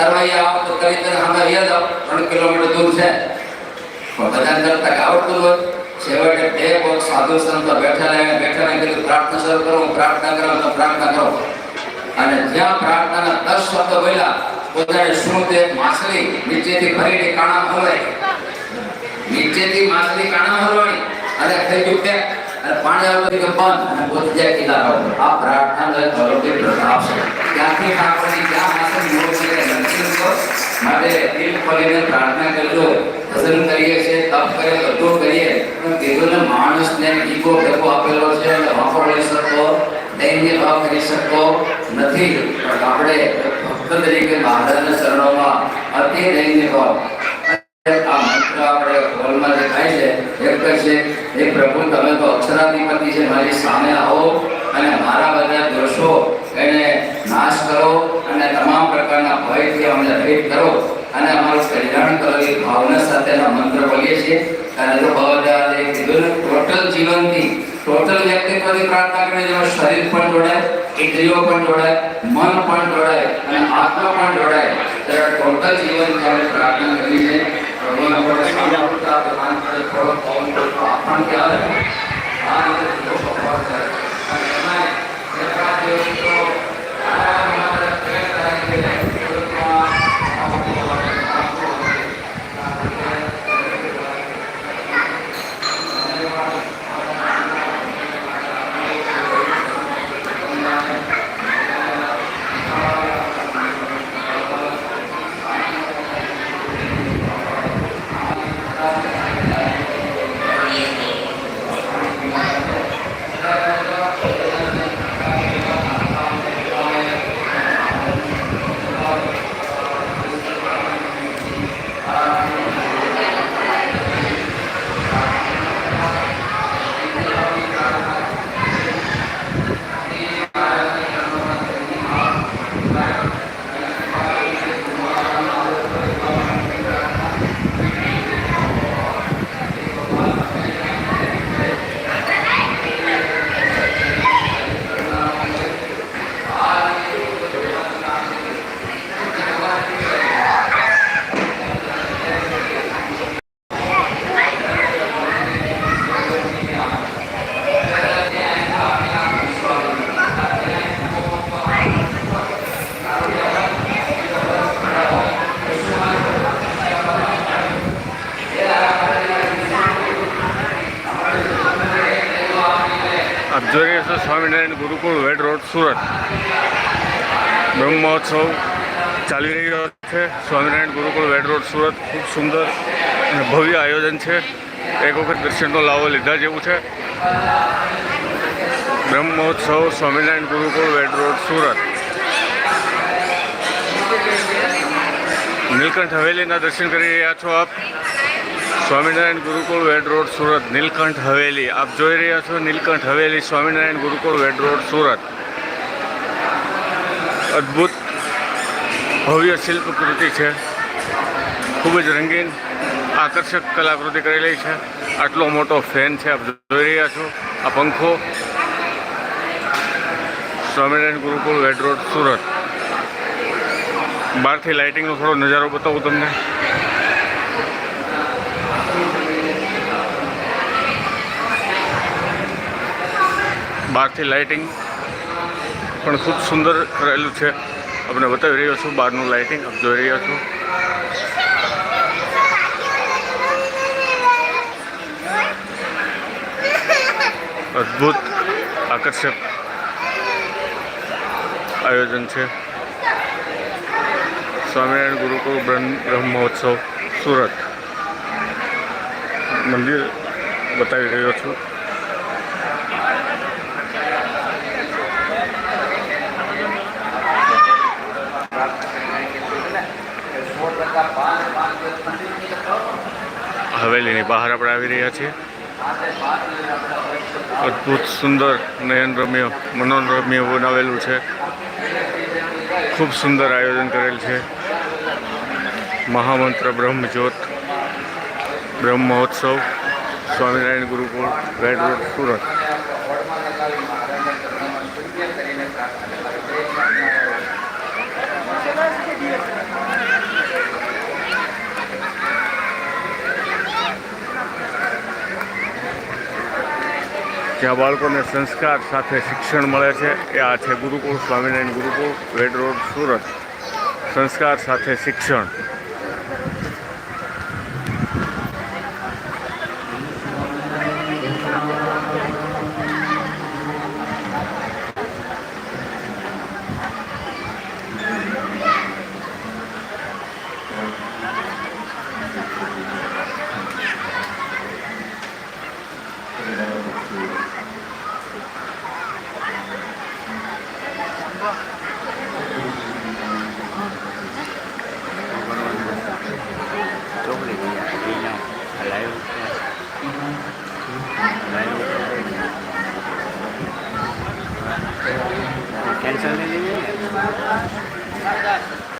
તરવૈયા આવો તો તને અમે અહીંયા જાઓ ત્રણ કિલોમીટર દૂર છે. પણ બધાને કરતા આવડતું હોય. છેવટે બે પગ સાધુ સંતો બેઠા રહે. કીધું પ્રાર્થના શરૂ કરો. પ્રાર્થના કરો તો પ્રાર્થના કરો. અને જ્યાં પ્રાર્થનાના દસ શબ્દ બોલ્યા પોતાને શું તે માછલી નીચેથી ફરીને કાણા હરવાય નીચેથી માછલી કાણા હલવાણી અને થઈ ગયું અને પાણી આવતું કે બંધ અને જાય કિનારા. આ પ્રાર્થના કે પ્રતાપ છે. ત્યાંથી આપણને ક્યાં માથે મોર છે નરસિંહ પર માટે દિલ ખોલીને પ્રાર્થના કરજો ભજન કરીએ છીએ, તપ કરીએ બધું કરીએ. પણ કીધું માણસને ઈગો ડબ્બો આપેલો છે અને લઈ શકો, દૈન્ય ભાવ કરી શકો નથી. પણ આપણે ભક્ત તરીકે મહારાજના શરણોમાં અતિ દૈન્ય ભાવ આ મંત્ર આપણે હોલમાં જે થાય છે એક જ છે હે પ્રભુ તમે તો અક્ષરાધિપતિ છે મારી સામે આવો અને મારા બધા દોષો એને નાશ કરો અને તમામ પ્રકારના ભયથી અમને ભેટ કરો અને અમારું કલ્યાણ કરો. એ ભાવના સાથેના મંત્ર બોલીએ છીએ. અને જો ભગવદાદે કીધું ટોટલ જીવનથી, ટોટલ વ્યક્તિત્વની પ્રાર્થના કરે જેમાં શરીર પણ જોડાય, ઇન્દ્રિયો પણ જોડાય, મન પણ જોડાય અને આત્મા પણ જોડાય. ત્યારે ટોટલ જીવન પ્રાર્થના કરીએ છે ભગવાન જોઈ રહ્યા સ્વામિનારાયણ ગુરુકુળ વેડ રોડ, સુરત. બ્રહ્મ મહોત્સવ ચાલી રહ્યો છે. સ્વામિનારાયણ ગુરુકુળ વેડ રોડ, સુરત. ખૂબ સુંદર અને ભવ્ય આયોજન છે. એક વખત દર્શનનો લાવો લીધા જેવું છે. બ્રહ્મ મહોત્સવ સ્વામિનારાયણ ગુરુકુળ વેડ રોડ, સુરત. નીલકંઠ હવેલીના દર્શન કરી રહ્યા છો આપ. સ્વામિનારાયણ ગુરુકુળ વેડ રોડ, સુરત, નીલકંઠ હવેલી. આપ જોઈ રહ્યા છો નીલકંઠ હવેલી સ્વામિનારાયણ ગુરુકુળ વેડ રોડ, સુરત. અદ્ભુત ભવ્ય શિલ્પકૃતિ છે. ખૂબ જ રંગીન, આકર્ષક કલાકૃતિ કરેલી છે. આટલો મોટો ફેન છે, આપ જોઈ રહ્યા છો. આ પંખો સ્વામિનારાયણ ગુરુકુળ વેડ રોડ, સુરત. બહારથી લાઇટિંગનો થોડો નજારો બતાવું તમને. બહારથી લાઇટિંગ પણ ખૂબ સુંદર કરેલું છે. આપણે બતાવી રહ્યો છું બહારનું લાઇટિંગ, આપ જોઈ રહ્યા છો. અદ્ભુત, આકર્ષક આયોજન છે. સ્વામિનારાયણ ગુરુકુળ બ્રહ્મ મહોત્સવ સુરત. મંદિર બતાવી રહ્યો છું. હવેલીની બહાર આપણે આવી રહ્યા છીએ. અદ્ભુત સુંદર નયનરમ્ય, મનોરમ્ય બનાવેલું છે. ખૂબ સુંદર આયોજન કરેલ છે. મહામંત્ર બ્રહ્મજ્યોત બ્રહ્મ મહોત્સવ સ્વામિનારાયણ ગુરુકુળ રેડ રોડ, સુરત. જ્યાં બાળકોને સંસ્કાર સાથે શિક્ષણ મળે છે. એ આ છે ગુરુકુળ, સ્વામિનારાયણ ગુરુકુળ વેડ રોડ, સુરત. સંસ્કાર સાથે શિક્ષણ.